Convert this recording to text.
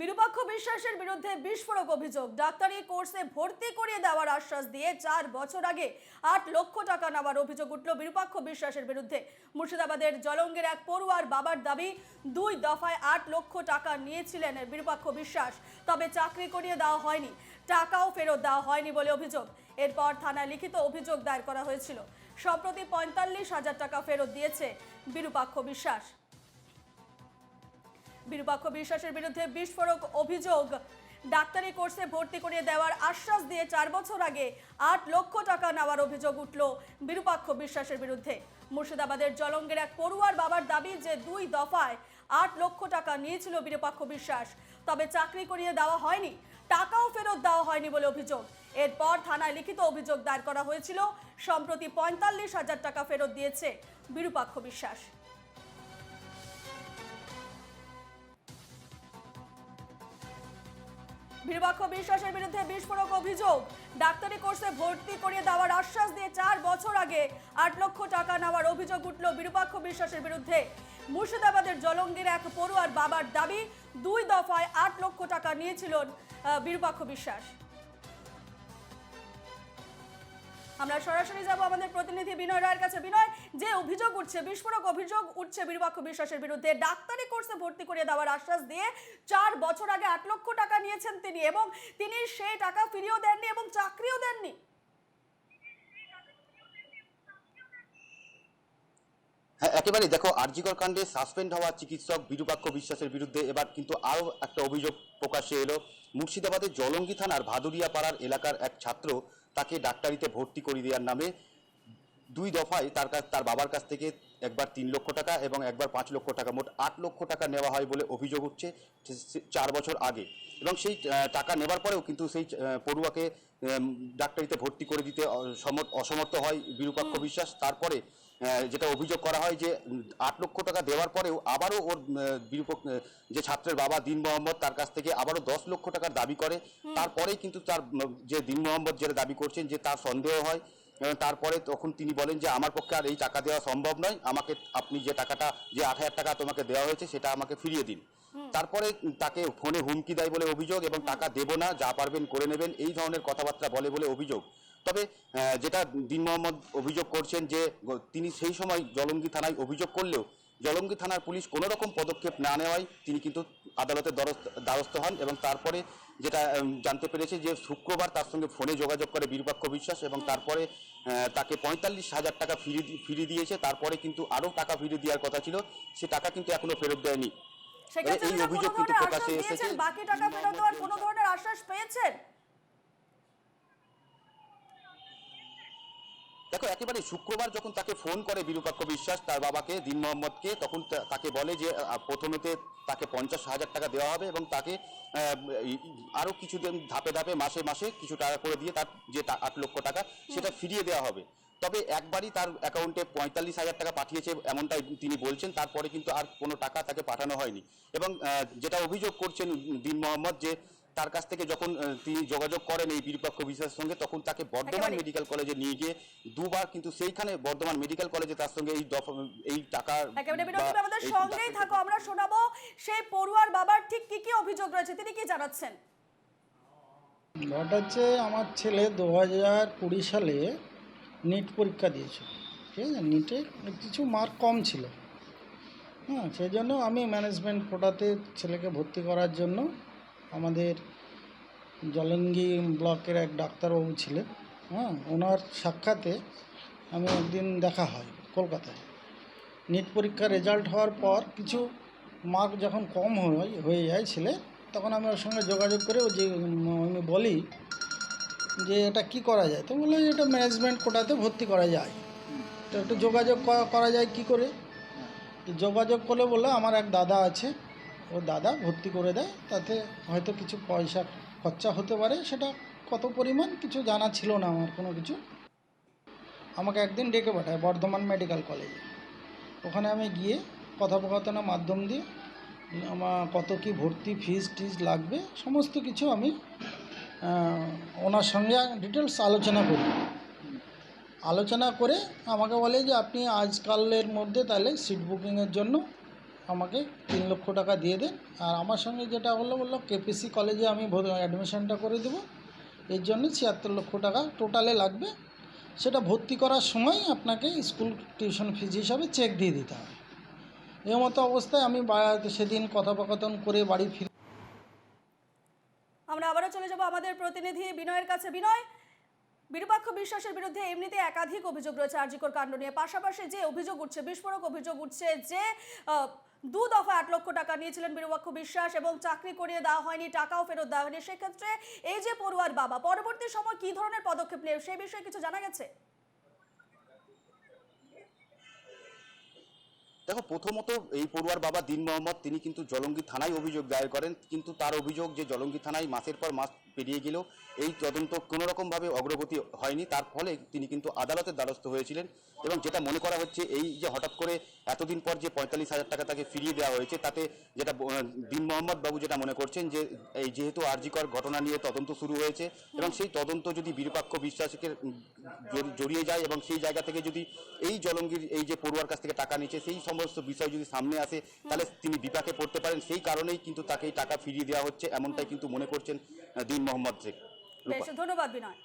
বিরূপাক্ষ বিশ্বাসের বিরুদ্ধে বিস্ফোরক অভিযোগ। ডাক্তারি কোর্সে ভর্তি করিয়ে দেওয়ার আশ্বাস দিয়ে চার বছর আগে আট লক্ষ টাকা নেওয়ার অভিযোগ উঠল বিরূপাক্ষ বিশ্বাসের বিরুদ্ধে। মুর্শিদাবাদের জলঙ্গের এক পড়ুয়ার বাবার দাবি, দুই দফায় আট লক্ষ টাকা নিয়েছিলেন বিরূপাক্ষ বিশ্বাস, তবে চাকরি করিয়ে দেওয়া হয়নি। টাকাও ফেরত দেওয়া হয়নি বলে অভিযোগ। এরপর থানায় লিখিত অভিযোগ দায়ের করা হয়েছিল। সম্প্রতি পঁয়তাল্লিশ হাজার টাকা ফেরত দিয়েছে বিরূপাক্ষ বিশ্বাস। বিরূপাক্ষ বিশ্বাসের বিরুদ্ধে বিস্ফোরক অভিযোগ। ডাক্তারি কোর্সে ভর্তি করিয়ে দেওয়ার আশ্বাস দিয়ে চার বছর আগে আট লক্ষ টাকা নেওয়ার অভিযোগ উঠল বিরূপাক্ষ বিশ্বাসের বিরুদ্ধে। মুর্শিদাবাদের জলঙ্গের এক পড়ুয়ার বাবার দাবি যে দুই দফায় আট লক্ষ টাকা নিয়েছিল বিরূপাক্ষ বিশ্বাস। তবে চাকরি করিয়ে দেওয়া হয়নি, টাকাও ফেরত দেওয়া হয়নি বলে অভিযোগ। এরপর থানায় লিখিত অভিযোগ দায়ের করা হয়েছিল, সম্প্রতি পঁয়তাল্লিশ হাজার টাকা ফেরত দিয়েছে বিরূপাক্ষ বিশ্বাস। বিরূপাক্ষ বিশ্বাসের বিরুদ্ধে বিস্ফোরক অভিযোগ। ডাক্তারি কোর্সে ভর্তি করিয়ে দেওয়ার আশ্বাস দিয়ে চার বছর আগে আট লক্ষ টাকা নেওয়ার অভিযোগ উঠল বিরূপাক্ষ বিশ্বাসের বিরুদ্ধে। মুর্শিদাবাদের জলঙ্গির এক পড়ুয়ার বাবার দাবি, দুই দফায় আট লক্ষ টাকা নিয়েছিলেন বিরূপাক্ষ বিশ্বাস। আমরা সরাসরি যাব আমাদের প্রতিনিধি বিনয় রায়ের কাছে। বিনয়, যে অভিযোগ উঠছে, বিস্ফোরক অভিযোগ উঠছে বীরবাক্ষ বিশ্বাসের বিরুদ্ধে, ডাক্তারি কোর্সে ভর্তি করিয়ে দেওয়ার আশ্বাস দিয়ে চার বছর আগে আট লক্ষ টাকা নিয়েছেন তিনি এবং তিনি সেই টাকা ফিরিয়েও দেননি এবং চাকরিও দেননি। হ্যাঁ একেবারেই দেখো, আরজিকর কাণ্ডে সাসপেন্ড হওয়া চিকিৎসক বিরূপাক্ষ বিশ্বাসের বিরুদ্ধে এবার কিন্তু আরও একটা অভিযোগ প্রকাশ্যে এলো। মুর্শিদাবাদের জলঙ্গি থানার ভাদুরিয়া পাড়ার এলাকার এক ছাত্র তাকে ডাক্তারিতে ভর্তি করিয়ে দেওয়ার নামে দুই দফায় তার কাছ তার বাবার কাছ থেকে একবার তিন লক্ষ টাকা এবং একবার পাঁচ লক্ষ টাকা মোট আট লক্ষ টাকা নেওয়া হয় বলে অভিযোগ হচ্ছে চার বছর আগে। এবং সেই টাকা নেবার পরেও কিন্তু সেই পড়ুয়াকে ডাক্তারিতে ভর্তি করে দিতে অসমর্থ হয় বিরূপাক্ষ বিশ্বাস। তারপরে যেটা অভিযোগ করা হয় যে আট লক্ষ টাকা দেওয়ার পরেও আবারও ওর বিরূপক যে ছাত্রের বাবা দিন মোহাম্মদ তার কাছ থেকে আবারও দশ লক্ষ টাকার দাবি করে। তারপরেই কিন্তু তার যে দিন মোহাম্মদ যেটা দাবি করছেন যে তার সন্দেহ হয় তারপরে তখন তিনি বলেন যে আমার পক্ষে আর এই টাকা দেওয়া সম্ভব নয়। আমাকে আপনি যে টাকাটা যে আট হাজার টাকা তোমাকে দেওয়া হয়েছে সেটা আমাকে ফিরিয়ে দিন। তারপরে তাকে ফোনে হুমকি দেয় বলে অভিযোগ এবং টাকা দেবো না যা পারবেন করে নেবেন। এই ধরনের কথাবার্তা বলে বলে অভিযোগ। তবে যেটা দিন মোহাম্মদ অভিযোগ করছেন যে তিনি সেই সময় জলঙ্গি থানায় অভিযোগ করলেও জলঙ্গি থানার পুলিশ কোনো রকম পদক্ষেপ না নেওয়ায় তিনি কিন্তু আদালতের দ্বারস্থ- হন এবং তারপরে যেটা জানতে পেরেছে যে শুক্রবার তার সঙ্গে ফোনে যোগাযোগ করে বিরূপাক্ষ বিশ্বাস এবং তারপরে তাকে পঁয়তাল্লিশ হাজার টাকা ফিরিয়ে দি- ফিরিয়ে দিয়েছে। তারপরে কিন্তু আরও টাকা ফিরিয়ে দেওয়ার কথা ছিল। সে টাকা কিন্তু এখনও ফেরত দেয়নি। এই অভিযোগ কিন্তু প্রকাশ্যে এসেছে। বাকি টাকা ফেরত দেওয়ার কোনো ধরনের আশ্বাস পেয়েছেন? দেখো একেবারে শুক্রবার যখন তাকে ফোন করে বিরূপাক্ষ বিশ্বাস তার বাবাকে দিন মোহাম্মদকে তখন তাকে বলে যে প্রথমেতে তাকে পঞ্চাশ হাজার টাকা দেওয়া হবে এবং তাকে আরও কিছুদিন ধাপে ধাপে মাসে মাসে কিছু টাকা করে দিয়ে তার যে আট লক্ষ টাকা সেটা ফিরিয়ে দেওয়া হবে। তবে একবারই তার অ্যাকাউন্টে পঁয়তাল্লিশ হাজার টাকা পাঠিয়েছে এমনটাই তিনি বলছেন তারপরে কিন্তু আর কোনো টাকা তাকে পাঠানো হয়নি। এবং যেটা অভিযোগ করছেন দিন মোহাম্মদ যে তার কাছ থেকে যখন তিনি যোগাযোগ করেন এই বিরূপাক্ষ বিশ্বাসের সঙ্গে তখন তাকে বর্ধমান মেডিকেল কলেজে নিয়ে গিয়ে দুবার কিন্তু সেইখানে বর্ধমান মেডিকেল কলেজে তার সঙ্গে এই এই টাকা একেবারে বা বিরোধী আমাদের সঙ্গেই থাকো আমরা শোনাবো সেই পড়ুয়ার বাবার ঠিক কি কি অভিযোগ রয়েছে তিনি কি জানাচ্ছেন? হচ্ছে আমার ছেলে দু হাজার কুড়ি সালে নিট পরীক্ষা দিয়েছিল ঠিক আছে? নিটে কিছু মার্ক কম ছিল। হ্যাঁ সেই জন্য আমি ম্যানেজমেন্ট কোটাতে ছেলেকে ভর্তি করার জন্য আমাদের জলঙ্গি ব্লকের এক ডাক্তারবাবু ছিলেন হ্যাঁ? ওনার সাক্ষাতে আমি একদিন দেখা হয় কলকাতায়। নিট পরীক্ষার রেজাল্ট হওয়ার পর কিছু মার্ক যখন কম হয়, হয়ে যায় ছেলে, তখন আমি ওর সঙ্গে যোগাযোগ করে যে আমি বলি যে, এটা কি করা যায়? তো বলল, এটা ম্যানেজমেন্ট কোটাতে ভর্তি করা যায়। তো একটু যোগাযোগ করা- যায় কি করে? যোগাযোগ করলে বলল, আমার এক দাদা আছে ও দাদা ভর্তি করে দেয়, তাতে হয়তো কিছু পয়সা খরচা হতে পারে, সেটা কত পরিমাণ কিছু জানা ছিল না আমার, কোনো কিছু। আমাকে একদিন ডেকে পাঠায় বর্ধমান মেডিকেল কলেজে। ওখানে আমি গিয়ে কথোপকথনের মাধ্যম দিয়ে আমার কত কি ভর্তি ফিজ টিজ লাগবে, সমস্ত কিছু আমি ওনার সঙ্গে ডিটেলস আলোচনা করি। আলোচনা করে আমাকে বলে যে আপনি আজকালের মধ্যে তাহলে সিট বুকিংয়ের জন্য আমাকে তিন লক্ষ টাকা দিয়ে দেন। আর আমার সঙ্গে যেটা হলো, বলল কেপিসি কলেজে আমি অ্যাডমিশনটা করে দেবো। এর জন্য ছিয়াত্তর লক্ষ টাকা টোটালে লাগবে। সেটা ভর্তি করার সময় আপনাকে স্কুল টিউশন ফিজ হিসাবে চেক দিয়ে দিতে হবে। মতো অবস্থায় আমি সেদিন কথোপকথন করে বাড়ি ফিরে আমরা আবারও চলে যাব আমাদের প্রতিনিধি বিনয়ের কাছে। বিনয় বিরূপাক্ষ বিশ্বাসের বিরুদ্ধে এমনিতে একাধিক অভিযোগ রয়েছে আর্জিকর কাণ্ড নিয়ে। পাশাপাশি যে অভিযোগ উঠছে, বিস্ফোরক অভিযোগ উঠছে যে দু দফা আট লক্ষ টাকা নিয়েছিলেন বিরূপাক্ষ বিশ্বাস এবং চাকরি করিয়ে দেওয়া হয়নি, টাকাও ফেরত দেওয়া হয়নি। সেক্ষেত্রে এই যে পড়ুয়ার বাবা, পরবর্তী সময় কি ধরনের পদক্ষেপ নেবে সেই বিষয়ে কিছু জানা গেছে? দেখো, প্রথমত এই পড়ুয়ার বাবা দিন মোহাম্মদ, তিনি কিন্তু জলঙ্গি থানায় অভিযোগ দায়ের করেন। কিন্তু তার অভিযোগ যে জলঙ্গি থানায় মাসের পর মাস পেরিয়ে গেলেও এই তদন্ত কোনো রকমভাবে অগ্রগতি হয়নি। তার ফলে তিনি কিন্তু আদালতের দ্বারস্থ হয়েছিলেন এবং যেটা মনে করা হচ্ছে, এই যে হঠাৎ করে এতদিন পর যে পঁয়তাল্লিশ হাজার টাকা তাকে ফিরিয়ে দেওয়া হয়েছে, তাতে যেটা দিন মোহাম্মদ বাবু যেটা মনে করছেন যে, এই যেহেতু আরজিকর ঘটনা নিয়ে তদন্ত শুরু হয়েছে এবং সেই তদন্ত যদি বিরূপাক্ষ বিশ্বাসকে জড়িয়ে যায় এবং সেই জায়গা থেকে যদি এই জলঙ্গির এই যে পড়ুয়ার কাছ থেকে টাকা নিচ্ছে সেই সমস্ত বিষয় যদি সামনে আসে, তাহলে তিনি বিপাকে পড়তে পারেন। সেই কারণেই কিন্তু তাকে এই টাকা ফিরিয়ে দেওয়া হচ্ছে, এমনটাই কিন্তু মনে করছেন দিন মোহাম্মদ শেখ ধন্যবাদ বিনয়।